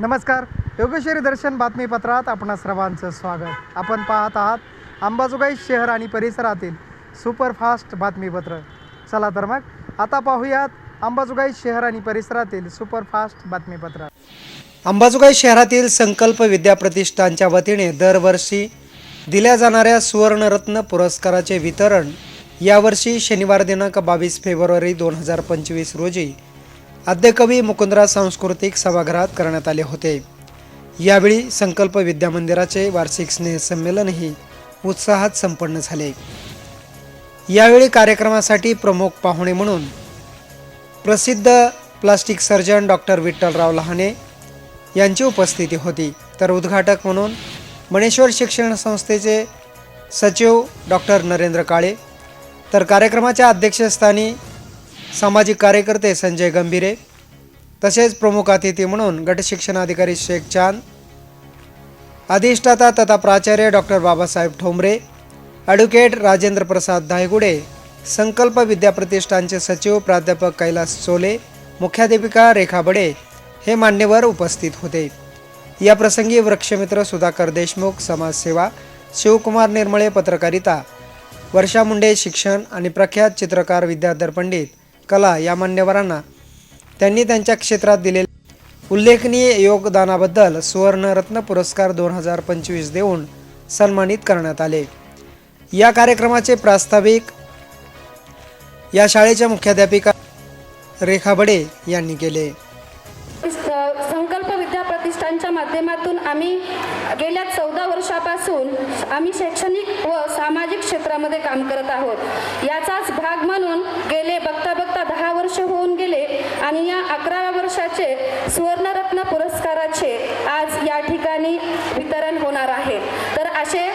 नमस्कार. योगेश्वरी दर्शन बातमीपत्रात आपणा सर्वांचं स्वागत. आपण पाहत आहात अंबाजोगाई शहर आणि परिसरातील सुपरफास्ट बातमीपत्र. चला तर मग आता पाहूयात अंबाजोगाई शहर आणि परिसरातील सुपरफास्ट बातमीपत्र. अंबाजोगाई शहरातील संकल्प विद्या प्रतिष्ठानच्या वतीने दरवर्षी दिल्या जाणाऱ्या सुवर्णरत्न पुरस्काराचे वितरण यावर्षी शनिवार दिनांक बावीस फेब्रुवारी दोन हजार पंचवीस रोजी आद्यकवी मुकुंदरा सांस्कृतिक सभागृहात करण्यात आले होते. यावेळी संकल्प विद्यामंदिराचे वार्षिक स्नेहसंमेलनही उत्साहात संपन्न झाले. यावेळी कार्यक्रमासाठी प्रमुख पाहुणे म्हणून प्रसिद्ध plastic surgeon doctor Vitthalrao Lahane यांची उपस्थिती होती. तर उद्घाटक म्हणून मणेश्वर शिक्षण संस्थेचे सचिव डॉक्टर नरेंद्र काळे तर कार्यक्रमाच्या अध्यक्षस्थानी सामाजिक कार्यकर्ते संजय गंभीरे तसेच प्रमुख अतिथी म्हणून गटशिक्षणाधिकारी शेख चांद अधिष्ठाता तथा प्राचार्य डॉक्टर बाबासाहेब ठोंबरे ॲडव्होकेट राजेंद्र प्रसाद धायगुडे संकल्प विद्या प्रतिष्ठानचे सचिव प्राध्यापक कैलास चोले मुख्याध्यापिका रेखा बडे हे मान्यवर उपस्थित होते. या प्रसंगी वृक्षमित्र सुधाकर देशमुख समाजसेवा शिवकुमार निर्मळे पत्रकारिता वर्षा मुंडे शिक्षण आणि प्रख्यात चित्रकार विद्याधर पंडित कला या मान्यवरांना त्यांनी त्यांच्या क्षेत्रात दिलेल्या उल्लेखनीय योगदानाबद्दल सुवर्णरत्न पुरस्कार दोन हजार पंचवीस देऊन सन्मानित करण्यात आले. या कार्यक्रमाचे प्रास्ताविक या शाळेच्या मुख्याध्यापिका रेखा बडे यांनी केले. संकल्प विद्या प्रतिष्ठानच्या माध्यमातून आम्ही गेल्या चौदा वर्षापासून आम्ही शैक्षणिक व सामाजिक क्षेत्रामध्ये काम करत आहोत. याचाच भाग म्हणून गेले बक्तव्य आता दहा वर्ष होऊन गेले आणि या अकराव्या वर्षाचे सुवर्णरत्न पुरस्काराचे आज या ठिकाणी वितरण होणार आहे. तर असे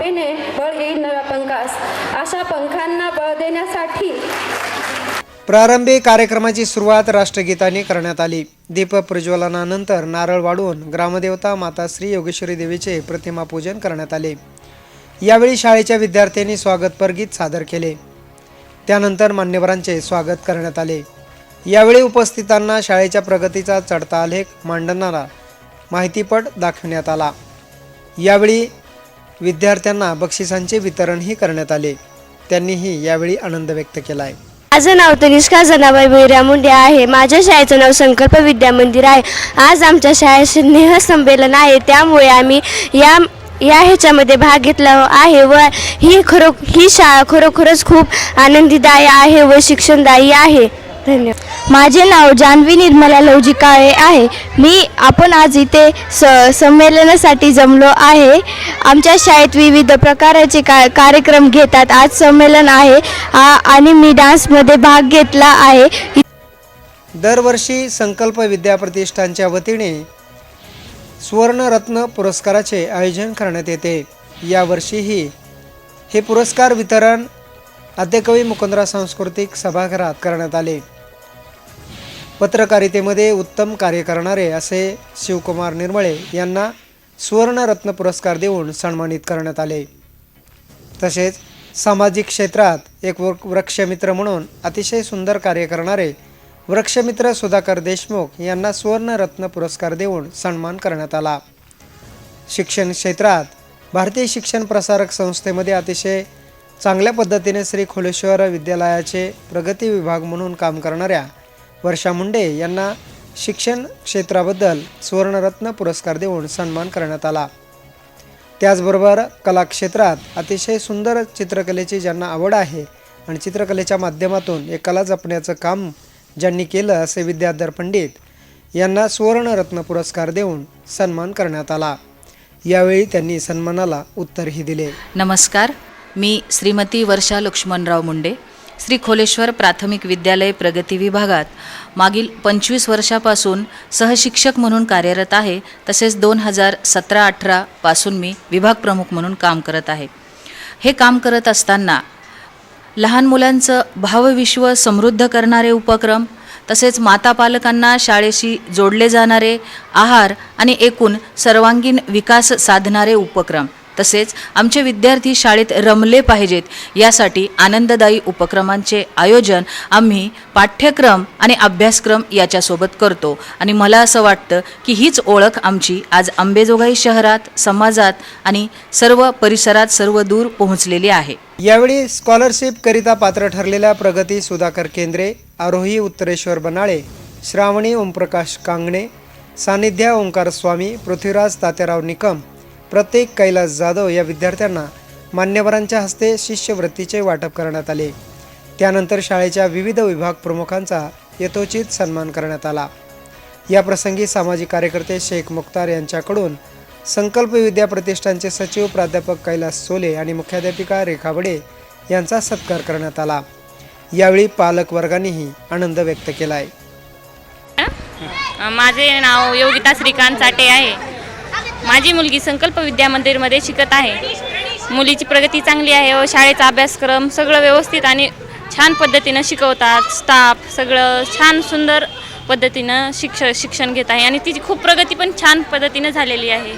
शपासकीच्या बळ येईल नव्या पंखास. अशा पंखांना बळ देण्यासाठी प्रारंभी कार्यक्रमाची सुरुवात राष्ट्रगीताने करण्यात आली. दीप प्रज्वलनानंतर नारळ वाढवून ग्रामदेवता माता श्री योगेश्वरी देवीचे प्रतिमा पूजन करण्यात आले. यावेळी शाळेच्या विद्यार्थ्यांनी स्वागतपर गीत सादर केले. त्यानंतर मान्यवरांचे स्वागत करण्यात आले. यावेळी उपस्थितांना शाळेच्या प्रगतीचा चढता आलेख मांडणारा माहितीपट दाखवण्यात आला. यावेळी विद्यार्थ्यांना बक्षिसांचे वितरणही करण्यात आले. त्यांनीही यावेळी आनंद व्यक्त केला आहे माझं नाव तनिष्का जनाबाई भैरा मुंडे आहे. माझ्या शाळेचं नाव संकल्प विद्या मंदिर आहे. आज आमच्या शाळेत स्नेह संमेलन आहे. त्यामुळे आम्ही या या ह्याच्यामध्ये भाग घेतला आहे व ही खरो ही शाळा खरोखरच खूप आनंदीदायी आहे व शिक्षणदायी आहे. धन्यवाद. माझे नाव जान्हवी निर्मला लवजी काळे आहे. मी आपण आज इथे स संमेलनासाठी जमलो आहे. आमच्या शाळेत विविध प्रकाराचे का कार्यक्रम घेतात. आज संमेलन आहे. आ- आणि मी डान्समध्ये भाग घेतला आहे. दरवर्षी संकल्प विद्याप्रतिष्ठानच्या वतीने सुवर्णरत्न पुरस्काराचे आयोजन करण्यात येते. यावर्षीही हे पुरस्कार वितरण आद्यकवी मुकुंदरा सांस्कृतिक सभागृहात करण्यात आले. पत्रकारितेमध्ये उत्तम कार्य करणारे असे शिवकुमार निर्मळे यांना सुवर्णरत्न पुरस्कार देऊन सन्मानित करण्यात आले. तसेच सामाजिक क्षेत्रात एक वृक्षमित्र म्हणून अतिशय सुंदर कार्य करणारे वृक्षमित्र सुधाकर देशमुख यांना सुवर्णरत्न पुरस्कार देऊन सन्मान करण्यात आला. शिक्षण क्षेत्रात भारतीय शिक्षण प्रसारक संस्थेमध्ये अतिशय चांगल्या पद्धतीने श्री खोलेश्वर विद्यालयाचे प्रगती विभाग म्हणून काम करणाऱ्या वर्षा मुंडे यांना शिक्षण क्षेत्राबद्दल सुवर्णरत्न पुरस्कार देऊन सन्मान करण्यात आला. त्याचबरोबर कला क्षेत्रात अतिशय सुंदर चित्रकलेची ज्यांना आवड आहे आणि चित्रकलेच्या माध्यमातून एक कला जपण्याचं काम ज्यांनी केलं असे विद्याधर पंडित यांना सुवर्णरत्न पुरस्कार देऊन सन्मान करण्यात आला. यावेळी त्यांनी सन्मानाला उत्तरही दिले. नमस्कार. मी श्रीमती वर्षा लक्ष्मणराव मुंडे श्री खोलेश्वर प्राथमिक विद्यालय प्रगती विभागात मागील पंचवीस वर्षापासून सहशिक्षक म्हणून कार्यरत आहे. तसेच दोन हजार सतरा अठरापासून मी विभाग प्रमुख म्हणून काम करत आहे. हे काम करत असताना लहान मुलांचं भावविश्व समृद्ध करणारे उपक्रम तसेच माता पालकांना शाळेशी जोडले जाणारे आहार आणि एकूण सर्वांगीण विकास साधणारे उपक्रम. तसेच आमचे विद्यार्थी शाळेत रमले पाहिजेत. यासाठी आनंददायी उपक्रमांचे आयोजन आम्ही पाठ्यक्रम आणि अभ्यासक्रम याच्यासोबत करतो. आणि मला असं वाटतं की हीच ओळख आमची आज अंबेजोगाई शहरात समाजात आणि सर्व परिसरात सर्व दूर पोहोचलेली आहे. यावेळी स्कॉलरशिपकरिता पात्र ठरलेल्या प्रगती सुधाकर केंद्रे आरोही उत्तरेश्वर बनाळे श्रावणी ओमप्रकाश कांगणे सानिध्या ओंकार स्वामी पृथ्वीराज तात्याराव निकम प्रत्येक कैलास जाधव या विद्यार्थ्यांना मान्यवरांच्या हस्ते शिष्यवृत्तीचे वाटप करण्यात आले. त्यानंतर शाळेच्या विविध विभाग प्रमुखांचा यथोचित सन्मान करण्यात आला. या प्रसंगी सामाजिक कार्यकर्ते शेख मुख्तार यांच्याकडून संकल्प विद्या प्रतिष्ठानचे सचिव प्राध्यापक कैलास सोले आणि मुख्याध्यापिका रेखा बडे यांचा सत्कार करण्यात आला. यावेळी पालक वर्गानेही आनंद व्यक्त केला आहे माझे नाव योगिता श्रीकांत साठे आहे. माझी मुलगी संकल्प विद्या मंदिरमध्ये शिकत आहे. मुलीची प्रगती चांगली आहे व शाळेचा अभ्यासक्रम सगळं व्यवस्थित आणि छान पद्धतीनं शिकवतात. स्टाफ सगळं छान सुंदर पद्धतीनं शिक्ष शिक्षण घेत आहे आणि तिची खूप प्रगती पण छान पद्धतीनं झालेली आहे.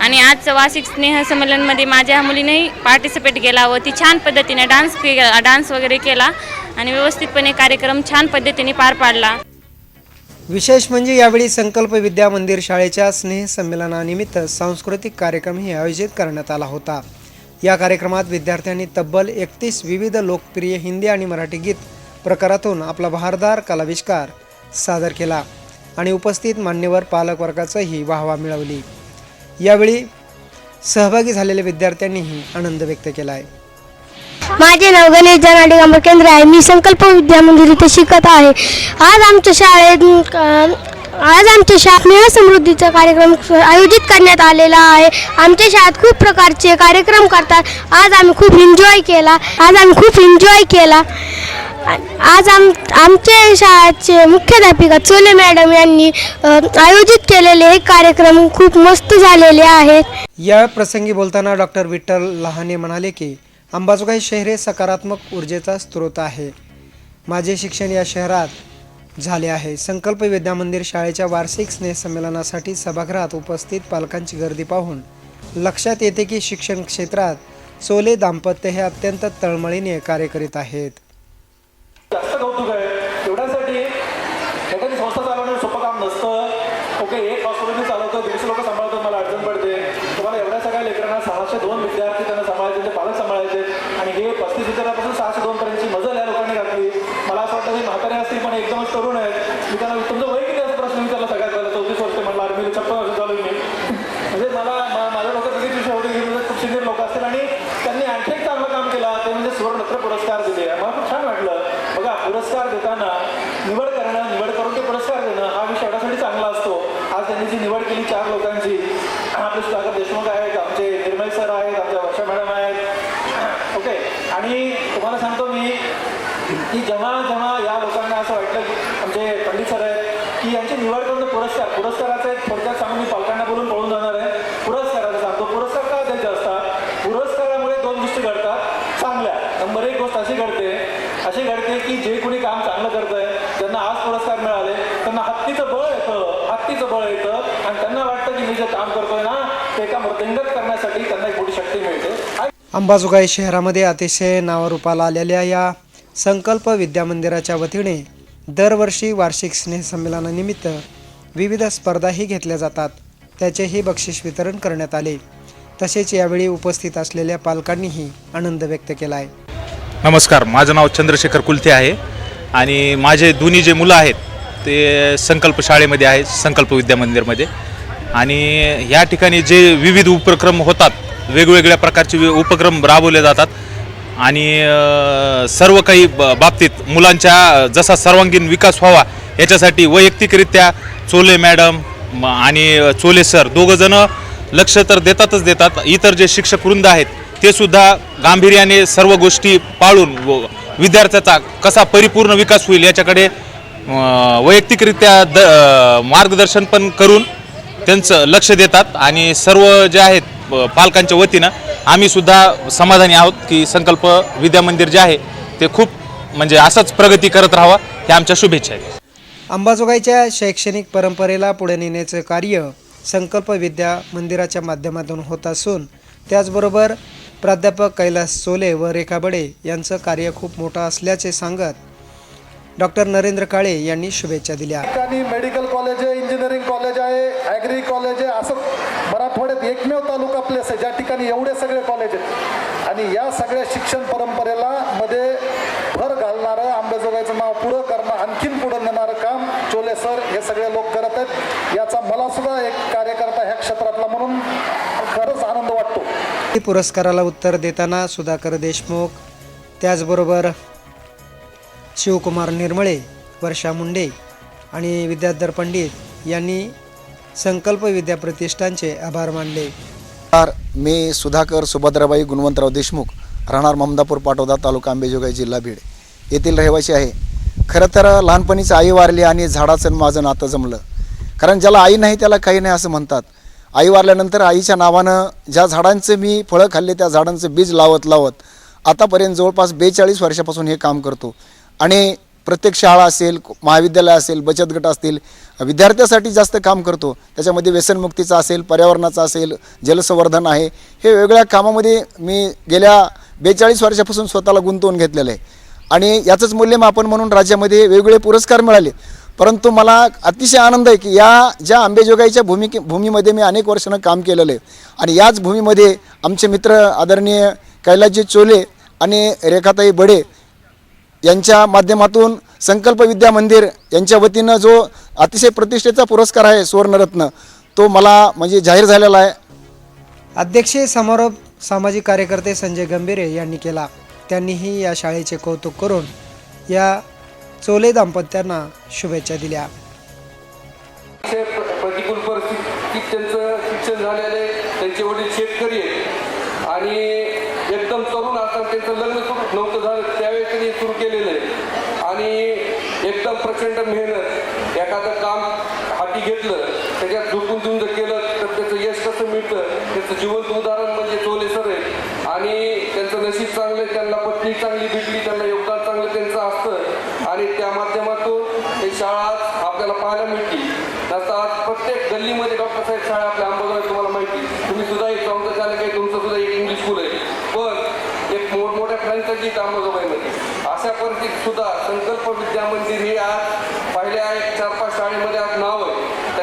आणि आज वार्षिक स्नेह संमेलनमध्ये माझ्या मुलीनेही पार्टिसिपेट केला व ती छान पद्धतीने डान्स के डान्स वगैरे केला आणि व्यवस्थितपणे कार्यक्रम छान पद्धतीने पार पाडला. विशेष म्हणजे यावेळी संकल्प विद्या मंदिर शाळेच्या स्नेहसंमेलनानिमित्त सांस्कृतिक कार्यक्रमही आयोजित करण्यात आला होता. या कार्यक्रमात विद्यार्थ्यांनी तब्बल एकतीस विविध लोकप्रिय हिंदी आणि मराठी गीत प्रकारातून आपला बहारदार कलाविष्कार सादर केला आणि उपस्थित मान्यवर पालकवर्गाचंही वाहवा मिळवली. यावेळी सहभागी झालेल्या विद्यार्थ्यांनीही आनंद व्यक्त केला आहे माझे नाव गणेश जनाडे गांबर केंद्र आहे. मी संकल्प विद्या मंदिर इथे शिकत आहे. आज आमच्या शाळेत आज आमच्या शाळेत स्नेह समृद्धीचा कार्यक्रम आयोजित करण्यात आलेला आहे. आमच्या शाळेत खूप प्रकारचे कार्यक्रम करतात. आज आम्ही खूप एन्जॉय केला. आज आम्ही खूप एन्जॉय केला. आज आम आमच्या शाळेचे मुख्याध्यापिका चोले मॅडम यांनी आयोजित केलेले हे कार्यक्रम खूप मस्त झालेले आहेत. या प्रसंगी बोलताना डॉक्टर विठ्ठल लहाने म्हणाले की अंबाजोगाई शहर हे सकारात्मक ऊर्जेचा स्रोत आहे. माझे शिक्षण या शहरात झाले आहे. संकल्प विद्या मंदिर शाळेच्या वार्षिक स्नेहसंमेलनासाठी सभागृहात उपस्थित पालकांची गर्दी पाहून लक्षात येते की शिक्षण क्षेत्रात चोले दाम्पत्य हे अत्यंत तळमळीने कार्य करीत आहेत जास्त कौतुक आहे एवढ्यासाठी एखादी संस्था चालवणं सोपं काम नसतं ओके एक हॉस्पिटल मी चालवतो दीडशे लोक सांभाळतात मला अडचण पडते तुम्हाला एवढ्या सगळ्या लेकरांना सहाशे दोन विद्यार्थी त्यांना सांभाळायचे ते पालक सांभाळायचे आणि हे पस्तीस विद्यार्थ्यापासून सहाशे दोन पर्यंतची मजल या लोकांनी घातली मला असं वाटतं हे म्हातारे असतील पण एकदमच तरुण आहेत मी त्यांना तुमचं वय किती असं प्रश्न मी त्याला सगळ्यात पहिला चौतीस वर्ष म्हणलं आर्मीला छप्पन वर्ष चालू आहे मी म्हणजे मला मा- माझ्या डोक्यात सगळी विषय होते की म्हणजे खूप सिनियर लोक असतील आणि त्यांनी आणखी एक चांगलं काम केलं ते म्हणजे सुवर्णरत्न पुरस्कार दिले मला खूप छान वाटलं बघा पुरस्कार देताना निवड करणं निवड करून ते पुरस्कार देणं हा विषय एवढ्यासाठी चांगला असतो आज त्यांनी जी निवड केली चार लोकांची आपले सुधाकर देशमुख आहेत आमचे निर्मल सर आहेत आमच्या वर्षा मॅडम आहेत ओके आणि तुम्हाला सांगतो मी की जेव्हा जेव्हा या लोकांना असं वाटलं की आमचे पंडित सर आहेत की यांची निवड करून पुरस्कार पुरस्काराचं एक थोडक्यात सांगून मी पालकांना बोलून पळून जाणार आहे पुरस्काराचं सांगतो पुरस्कार का द्यायचे असतात पुरस्कारामुळे दोन गोष्टी घडतात चांगल्या नंबर एक गोष्ट अशी घडते अशी घडते की जे कोणी काम चांगलं करतंय ज्यांना आज पुरस्कार मिळाले त्यांना हत्तीचं बळ येतं हत्तीचं बळ येतं आणि त्यांना वाटतं की मी जे काम करतोय ना ते एका मृदंगत करण्यासाठी त्यांना एक मोठी शक्ती मिळते आणि अंबाजोगाई शहरामध्ये अतिशय नावारूपाला आलेल्या या संकल्प विद्यामंदिराच्या वतीने दरवर्षी वार्षिक स्नेहसंमेलनानिमित्त विविध स्पर्धाही घेतल्या जातात. त्याचेही बक्षीस वितरण करण्यात आले. तसेच यावेळी उपस्थित असलेल्या पालकांनीही आनंद व्यक्त केला आहे नमस्कार. माझं नाव चंद्रशेखर कुलथे आहे आणि माझे दोन्ही जे मुलं आहेत ते संकल्प शाळेमध्ये आहेत संकल्प विद्यामंदिरमध्ये आणि ह्या ठिकाणी जे विविध उपक्रम होतात वेगवेगळ्या प्रकारचे उपक्रम राबवले जातात. आणि सर्व काही ब- बाबतीत मुलांच्या जसा सर्वांगीण विकास व्हावा याच्यासाठी वैयक्तिकरित्या चोले मॅडम आणि चोले सर दोघंजणं लक्ष तर देतातच देतात. इतर जे शिक्षक वृंद आहेत ते सुद्धा गांभीर्याने सर्व गोष्टी पाळून व विद्यार्थ्याचा कसा परिपूर्ण विकास होईल याच्याकडे वैयक्तिकरित्या द मार्गदर्शन पण करून त्यांचं लक्ष देतात. आणि सर्व जे आहेत पालकांच्या वतीनं आम्ही सुद्धा समाधानी आहोत की संकल्प विद्यामंदिर जे आहे ते खूप म्हणजे असंच प्रगती करत राहावा ह्या आमच्या शुभेच्छा आहेत. अंबाजोगाईच्या शैक्षणिक परंपरेला पुढे नेण्याचं कार्य संकल्प विद्या मंदिराच्या माध्यमातून होत असून त्याचबरोबर प्राध्यापक कैलास सोले व रेखा बडे यांचं कार्य खूप मोठं असल्याचे सांगत डॉक्टर नरेंद्र काळे यांनी शुभेच्छा दिल्या. ठिकाणी मेडिकल कॉलेज आहे इंजिनिअरिंग कॉलेज आहे ॲग्री कॉलेज आहे असं मराठवाड्यात एकमेव प्लेस आहे ज्या ठिकाणी एवढे सगळे कॉलेज आहेत. आणि या सगळ्या शिक्षण परंपरेला मध्ये भर घालणारं आंबेजोगाईचं नाव पुढं करणं आणखीन पुढं नेणारं काम चोले सर हे सगळे लोक करत आहेत. याचा मला सुद्धा एक कार्यकर्ता ह्या क्षेत्रातला म्हणून खरंच आनंद वाटतो. पुरस्काराला उत्तर देताना सुधाकर देशमुख त्याचबरोबर शिवकुमार निर्मळे वर्षा मुंडे आणि विद्याधर पंडित यांनी संकल्प विद्या प्रतिष्ठानचे आभार मानले. नमस्कार. मी सुधाकर सुभद्राबाई गुणवंतराव देशमुख. राहणार ममदापूर पाटोदा तालुका आंबेजोगाई जिल्हा बीड. येथील रहिवासी आहे. खरं तर लहानपणीच आई वारली आणि झाडाचं माझं नातं जमलं. कारण ज्याला आई नाही त्याला काही नाही असं म्हणतात. आई वारल्यानंतर आईच्या नावानं ज्या झाडांचं मी फळं खाल्ले त्या झाडांचं बीज लावत लावत आतापर्यंत जवळपास बेचाळीस वर्षापासून हे काम करतो. आणि प्रत्येक शाळा असेल महाविद्यालय असेल बचत गट असतील विद्यार्थ्यासाठी जास्त काम करतो. त्याच्यामध्ये व्यसनमुक्तीचं असेल पर्यावरणाचं असेल जलसंवर्धन आहे. हे वेगवेगळ्या कामामध्ये मी गेल्या बेचाळीस वर्षापासून स्वतःला गुंतवून घेतलेलं आहे. आणि याचंच मूल्यमापन म्हणून राज्यामध्ये वेगवेगळे पुरस्कार मिळाले. परंतु मला अतिशय आनंद आहे की या ज्या आंबेजोगाईच्या भूमिके भूमीमध्ये मी अनेक वर्षानं काम केलेलं आहे. आणि याच भूमीमध्ये आमचे मित्र आदरणीय कैलासजी चोले आणि रेखाताई बडे यांच्या माध्यमातून संकल्प विद्या मंदिर यांच्या वतीनं जो अतिशय प्रतिष्ठेचा पुरस्कार आहे सुवर्णरत्न तो मला म्हणजे जाहीर झालेला आहे. अध्यक्षीय समारोप सामाजिक कार्यकर्ते संजय गंभीरे यांनी केला. त्यांनीही या शाळेचे कौतुक करून या चोले दाम्पत्यांना शुभेच्छा दिल्या. प्रतिकूल परिस्थितीत त्यांचं शिक्षण झालेले त्यांचे वडील शेतकरी आहेत. आणि एकदम तरुण असताना त्यांचं लग्न नव्हतं झालं. केलेलं आहे. आणि एकदम प्रचंड मेहनत एखादं काम हाती घेतलं त्याच्यात झुकून देऊन केलं तर त्याचं यश कसं मिळतं? त्याचं जिवंत उदाहरण म्हणजे चोले सर आहे. आणि त्यांचं नशीब चांगलं त्यांना पत्नी चांगली भेटली त्यांना योगदान चांगलं त्यांचं असतं. आणि त्या माध्यमातून हे शाळा आपल्याला पाहायला मिळतील. तसं आज प्रत्येक गल्लीमध्ये डॉक्टर साहेब शाळा आपल्या अंबाजोगाई तुम्हाला माहिती तुम्ही सुद्धा एक चौथं चालक आहे तुमचं सुद्धा एक इंग्लिश स्कूल आहे पण एक मोठमोठ्या फ्रँचायची अंबाजोगाईमध्ये अशा परिस्थितीत सुद्धा संकल्प विद्या मंदिर ही आज पहिल्या एक चार पाच शाळेमध्ये आज नाव आहे.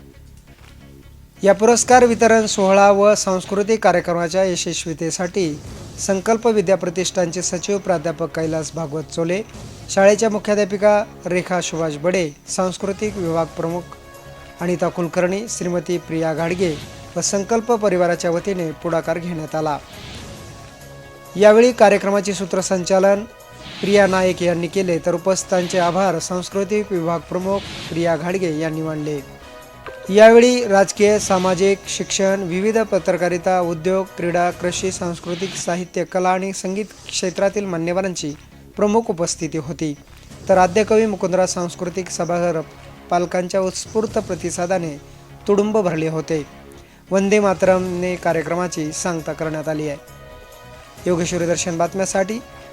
या पुरस्कार वितरण सोहळा व सांस्कृतिक कार्यक्रमाच्या यशस्वीतेसाठी संकल्प विद्या प्रतिष्ठानचे सचिव प्राध्यापक कैलास भागवत चोले शाळेच्या मुख्याध्यापिका रेखा सुभाष बडे सांस्कृतिक विभाग प्रमुख अनिता कुलकर्णी श्रीमती प्रिया घाडगे व संकल्प परिवाराच्या वतीने पुढाकार घेण्यात आला. यावेळी कार्यक्रमाचे सूत्रसंचालन प्रिया नाईक यांनी केले तर उपस्थितांचे आभार. सांस्कृतिक विभाग प्रमुख प्रिया घाडगे यांनी मानले. यावेळी राजकीय सामाजिक शिक्षण विविध पत्रकारिता उद्योग क्रीडा कृषी सांस्कृतिक साहित्य कला आणि संगीत क्षेत्रातील मान्यवरांची प्रमुख उपस्थिती होती. तर आद्यकवी मुकुंदरा सांस्कृतिक सभागृह पालकांच्या उत्स्फूर्त प्रतिसादाने तुडुंब भरले होते. वंदे मातरमने कार्यक्रमाची सांगता करण्यात आली आहे. योगेश्वरी दर्शन बातम्यासाठी